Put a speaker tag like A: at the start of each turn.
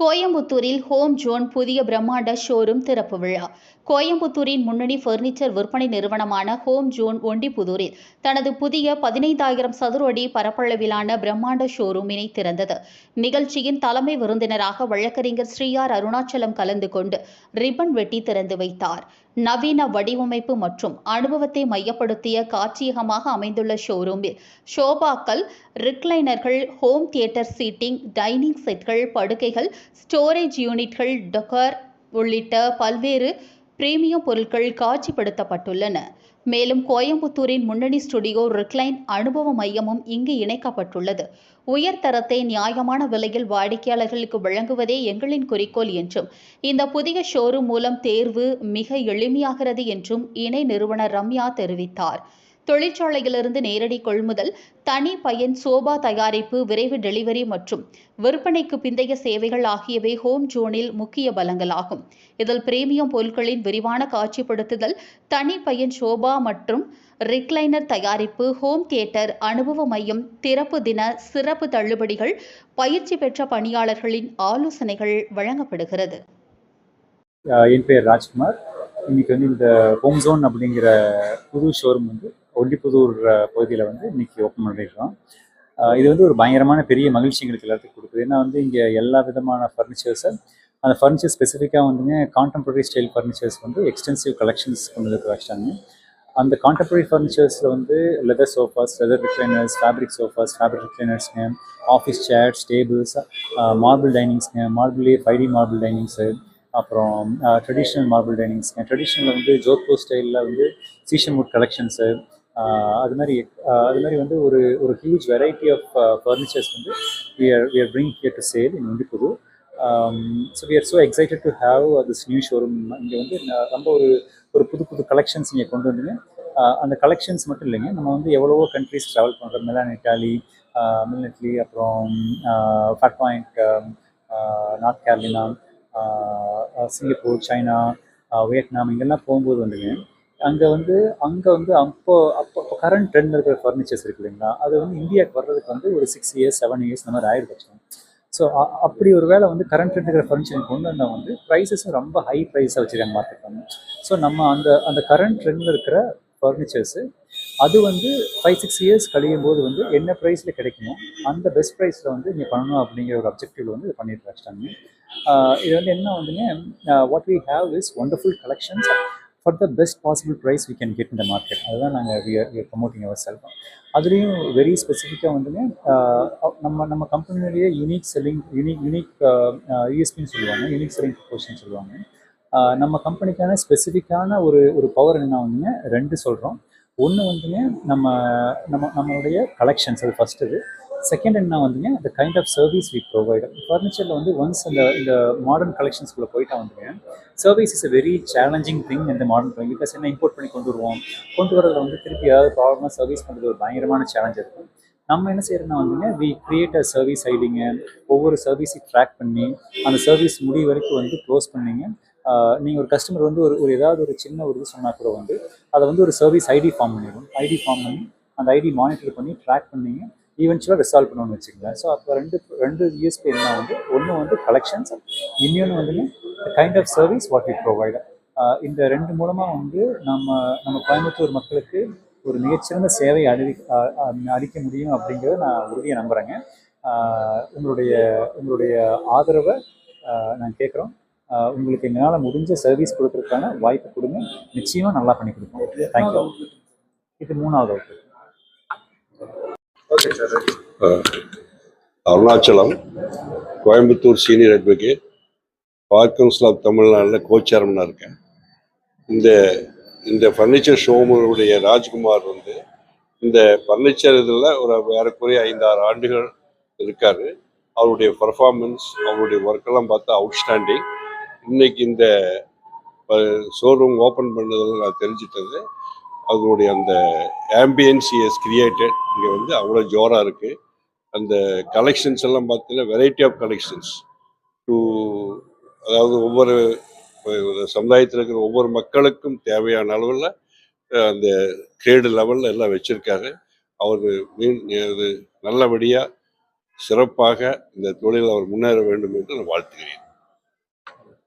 A: கோயம்புத்தூரில் home zone புதிய பிரம்மாண்ட ஷோரூம் திறப்பு விழா. கோயம்புத்தூரின் முன்னணி ஃபர்னிச்சர் விற்பனை நிறுவனமான ஹோம் ஜோன் ஒண்டிப்புதூரில் தனது புதிய பதினைந்தாயிரம் சதுர அடி பரப்பளவிலான பிரம்மாண்ட ஷோரூமினை திறந்தது. நிகழ்ச்சியின் தலைமை விருந்தினராக வழக்கறிஞர் ஸ்ரீஆர் அருணாச்சலம் கலந்து கொண்டு ரிப்பன் வெட்டி திறந்து வைத்தார். நவீன வடிவமைப்பு மற்றும் அனுபவத்தை மையப்படுத்திய காட்சியகமாக அமைந்துள்ள ஷோரூமில் ஷோபாக்கள் ரிக்ளைனர்கள் ஹோம் தியேட்டர் சீட்டிங் டைனிங் செட்கள் படுக்கைகள் ஸ்டோரேஜ் யூனிட்கள் டொக்கர் உள்ளிட்ட பல்வேறு பிரீமியம் பொருட்கள் காட்சிப்படுத்தப்பட்டுள்ளன. மேலும் கோயம்புத்தூரின் முன்னணி ஸ்டுடியோ ரிக்ளைன் அனுபவ மையமும் இங்கு இணைக்கப்பட்டுள்ளது. உயர்தரத்தை நியாயமான விலையில் வாடிக்கையாளர்களுக்கு வழங்குவதே எங்களின் குறிக்கோள் என்றும் இந்த புதிய ஷோரூம் மூலம் தேர்வு மிக எளிமையாகிறது என்றும் இணை நிறுவனர் ரம்யா தெரிவித்தார். தொழிற்சாலையிலிருந்து நேரடி கொள்முதல் தனி பயன் சோபா தயாரிப்பு விரைவு டெலிவரி மற்றும் விற்பனைக்கு பிந்தைய சேவைகள் ஆகியவை ஹோம் ஜோனில் முக்கிய பலங்களாகும் இதில் பிரீமியம் பொருட்களின் விரிவான காட்சிப்படுத்துதல் தனி பயன் சோபா மற்றும் ரிக்லைனர் தயாரிப்பு ஹோம் தியேட்டர் அனுபவ மையம் திறப்பு தின சிறப்பு தள்ளுபடிகள் பயிற்சி பெற்ற பணியாளர்களின் ஆலோசனைகள் வழங்கப்படுகிறது.
B: என் பேர் ராஜ்குமார். இன்னைக்கு வந்து இந்த ஹோம் ஜோன் அப்படிங்கிற புது ஷோரூம் வந்து ஒல்லிப்புதூர் பகுதியில் வந்து இன்னைக்கு ஓப்பன் பண்ணியிருக்கோம் இது வந்து ஒரு பயங்கரமான பெரிய மகிழ்ச்சி எங்களுக்கு எல்லாத்துக்கும் கொடுக்குது. ஏன்னா வந்து இங்கே எல்லா விதமான ஃபர்னிச்சர்ஸை அந்த ஃபர்னிச்சர் ஸ்பெசிஃபிக்காக வந்துங்க கான்டெம்பரரி ஸ்டைல் ஃபர்னிச்சர்ஸ் வந்து எக்ஸ்டென்சிவ் கலெக்ஷன்ஸ் கொண்டு வந்து வச்சிட்டாங்க. அந்த கான்டெம்பரரி ஃபர்னிச்சர்ஸில் வந்து leather sofas leather recliners fabric sofas fabric ரிக்ளைனர்ஸ்ங்க office chairs tables marble டைனிங்ஸ்ங்க மார்பிள்லேயே ஃபைவ் டி மார்பிள் டைனிங்ஸு அப்புறம் ட்ரெடிஷ்னல் மார்பிள் டைனிங்ஸ்ங்க ட்ரெடிஷ்னலில் வந்து ஜோத்பூர் ஸ்டைலில் வந்து சீஷன் வுட் கலெக்ஷன்ஸு அது மாதிரி அது மாதிரி வந்து ஒரு ஒரு ஹியூஜ் வெரைட்டி ஆஃப் ஃபர்னிச்சர்ஸ் வந்து we are we are bringing here to sale in உண்டிப்புது so we are so excited to have this new showroom இங்கே வந்து ரொம்ப ஒரு ஒரு புது புது கலெக்ஷன்ஸ் இங்கே கொண்டு வந்துங்க. அந்த கலெக்ஷன்ஸ் மட்டும் இல்லைங்க. நம்ம வந்து எவ்வளவோ கண்ட்ரிஸ் ட்ராவல் பண்ணுறோம் மிலான் இட்டாலி மில் இட்லி அப்புறம் ஃபட் point North Carolina Singapore China Vietnam இங்கெல்லாம் போகும்போது வந்துங்க அங்கே வந்து அங்கே வந்து அப்போ அப்போ கரண்ட் ட்ரெண்டில் இருக்கிற ஃபர்னிச்சர்ஸ் இருக்கு இல்லைங்களா? அது வந்து இந்தியாவுக்கு வர்றதுக்கு வந்து ஒரு சிக்ஸ் இயர்ஸ் செவன் இயர்ஸ் இந்த மாதிரி ஆயிடுச்சு ஸோ அப்படி ஒரு வேலை வந்து கரண்ட் ட்ரெண்ட் இருக்கிற ஃபர்னிச்சர் கொண்டு வந்தால் வந்து ப்ரைஸஸும் ரொம்ப ஹை ப்ரைஸாக வச்சுருக்காங்க மார்க்கெட் வந்து. ஸோ நம்ம அந்த அந்த கரண்ட் ட்ரெண்டில் இருக்கிற ஃபர்னிச்சர்ஸு அது வந்து ஃபைவ் சிக்ஸ் இயர்ஸ் கழியும் போது வந்து என்ன ப்ரைஸில் கிடைக்குமோ அந்த பெஸ்ட் ப்ரைஸில் வந்து இங்கே பண்ணணும் அப்படிங்கிற ஒரு அப்ஜெக்டிவ் வந்து இது பண்ணிட்டு வச்சிட்டாங்க இது வந்து என்ன வந்துங்க what we have is wonderful collections for the best possible price we can get இந்த மார்க்கெட் அதுதான் நாங்கள் we are promoting our self அதுலேயும் வெரி ஸ்பெசிஃபிக்காக வந்துங்க நம்ம நம்ம கம்பெனிலேயே யூனிக் செல்லிங் யூனிக் யூனிக் யூஎஸ்பின்னு சொல்லுவாங்க யூனிக் செல்லிங் ப்ரொபோஷன் சொல்லுவாங்க. நம்ம கம்பெனிக்கான ஸ்பெசிஃபிக்கான ஒரு ஒரு பவர் என்ன வந்துங்க ரெண்டு சொல்கிறோம் ஒன்று வந்துங்க நம்ம நம்ம நம்மளுடைய கலெக்ஷன்ஸ் அது ஃபஸ்ட்டு இது. செகண்ட் என்ன வந்துங்க the kind of service we provide ஃபர்னிச்சரில் வந்து ஒன்ஸ் இந்த இந்த மாடர்ன் கலெக்ஷன்ஸ்குள்ளே போயிட்டா வந்துங்க service is a very challenging thing இந்த மாடர்ன் பிகாஸ் என்ன இம்போர்ட் பண்ணி கொண்டு வருவோம் கொண்டு வரதுல வந்து திருப்பி ஏதாவது ப்ராப்ளமாக சர்வீஸ் பண்ணுறது ஒரு பயங்கரமான சேலஞ்ச் இருக்கும். நம்ம என்ன செய்யறோம்னா வந்துங்க வி கிரியேட் அ சர்வீஸ் ஐடிங்க ஒவ்வொரு சர்வீஸையும் ட்ராக் பண்ணி அந்த சர்வீஸ் முடிவு வரைக்கும் வந்து க்ளோஸ் பண்ணிங்க. நீங்கள் ஒரு கஸ்டமர் வந்து ஒரு ஒரு ஏதாவது ஒரு சின்ன ஒரு இது சொன்னால் கூட வந்து அதை வந்து ஒரு சர்வீஸ் ஐடி ஃபார்ம் பண்ணிடும் ஐடி ஃபார்ம் பண்ணி அந்த ஐடி மானிட்டர் பண்ணி ட்ராக் பண்ணீங்க. ஈவென்ச்சுவலாக ரிசால்வ் பண்ணணும்னு வச்சுக்கோங்களேன். ஸோ அப்போ ரெண்டு ரெண்டு யூஎஸ்பி என்ன வந்து ஒன்று வந்து கலெக்ஷன்ஸ் இன்னொன்று வந்துங்க kind of service what we provide இந்த ரெண்டு மூலமாக வந்து நம்ம நம்ம கோயம்புத்தூர் மக்களுக்கு ஒரு மிகச்சிறந்த சேவை அஹ் அளிக்க முடியும் அப்படிங்கிறத நான் உறுதியை நம்புகிறேங்க உங்களுடைய உங்களுடைய ஆதரவை நான் கேட்குறோம். உங்களுக்கு எங்களால் முடிஞ்ச சர்வீஸ் கொடுக்கறதுக்கான வாய்ப்பு கொடுங்க. நிச்சயமாக நல்லா பண்ணி கொடுப்போம். தேங்க்யூ இது மூணாவது அவுட்
C: அஹ், Arunachalam Coimbatore senior advocate bar council of தமிழ்நாட்டில் கோ சேர்மனாக இருக்கேன். இந்த இந்த ஃபர்னிச்சர் ஷோமுடைய ராஜ்குமார் வந்து இந்த ஃபர்னிச்சர் இதில் ஒரு ஏறக்குறைய ஐந்தாறு ஆண்டுகள் இருக்கார். அவருடைய பர்ஃபார்மன்ஸ் அவருடைய ஒர்க்கெல்லாம் பார்த்தா அவுட்ஸ்டாண்டிங் இன்னைக்கு இந்த ஷோரூம் ஓப்பன் பண்ணதில் நான் தெரிஞ்சிட்டது. அதனுடைய அந்த ஆம்பியன்ஸ் இஸ் கிரியேட்டட் இங்கே வந்து அவ்வளோ ஜோராக இருக்குது அந்த கலெக்ஷன்ஸ் எல்லாம் பார்த்தீங்கன்னா வெரைட்டி ஆஃப் கலெக்ஷன்ஸ் டு அதாவது ஒவ்வொரு சமுதாயத்தில் இருக்கிற ஒவ்வொரு மக்களுக்கும் தேவையான அளவில் அந்த கிரேடு லெவலில் எல்லாம் வச்சுருக்காரு. அவர் மீன் இது நல்லபடியாக சிறப்பாக இந்த தொழில் அவர் முன்னேற வேண்டும் என்று நான் வாழ்த்துகிறேன்.